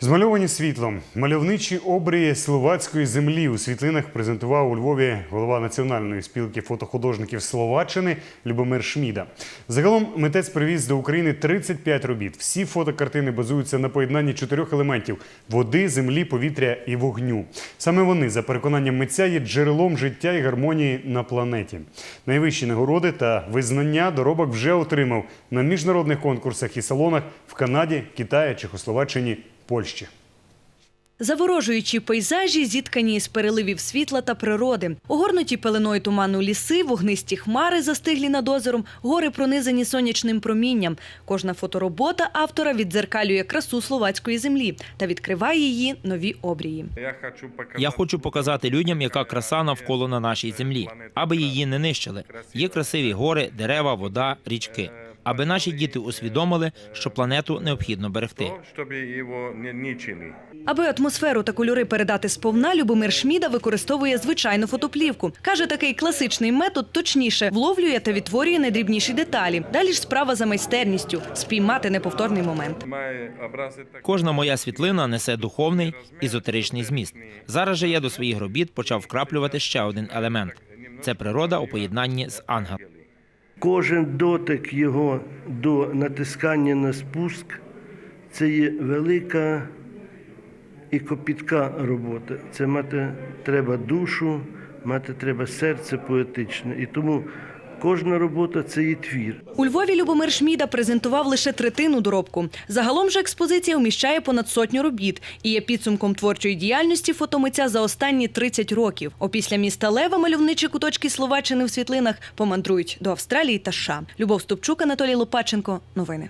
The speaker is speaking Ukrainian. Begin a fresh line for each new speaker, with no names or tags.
Змальовані світлом мальовничі обрії словацької землі у світлинах презентував у Львові голова національної спілки фотохудожників Словаччини Любомир Шміда. Загалом митець привіз до України 35 робіт. Всі фотокартини базуються на поєднанні чотирьох елементів: води, землі, повітря і вогню. Саме вони, за переконанням митця, є джерелом життя і гармонії на планеті. Найвищі нагороди та визнання доробок вже отримав на міжнародних конкурсах і салонах в Канаді, Китаї, Чехословаччині, Польщі.
Заворожуючі пейзажі, зіткані із переливів світла та природи, огорнуті пеленою туману ліси, вогнисті хмари, застиглі над озером, гори пронизані сонячним промінням. Кожна фоторобота автора віддзеркалює красу словацької землі та відкриває її нові обрії.
Я хочу показати людям, яка краса навколо на нашій землі, аби її не нищили. Є красиві гори, дерева, вода, річки. Аби наші діти усвідомили, що планету необхідно берегти.
Аби атмосферу та кольори передати сповна, Любомир Шміда використовує звичайну фотоплівку. Каже, такий класичний метод точніше вловлює та відтворює найдрібніші деталі. Далі ж справа за майстерністю спіймати неповторний момент.
Кожна моя світлина несе духовний езотеричний зміст. Зараз же я до своїх робіт почав вкраплювати ще один елемент: це природа у поєднанні з ангелом.
Кожен дотик його до натискання на спуск це є велика і копітка робота. Це мати треба душу, мати треба серце поетичне. І тому кожна робота це є твір.
У Львові Любомир Шміда презентував лише третину доробку. Загалом же експозиція вміщає понад сотню робіт і є підсумком творчої діяльності фотомитця за останні 30 років. Опісля міста Лева мальовничі куточки Словаччини в світлинах помандрують до Австралії та США. Любов Ступчук, Анатолій Лопаченко. Новини.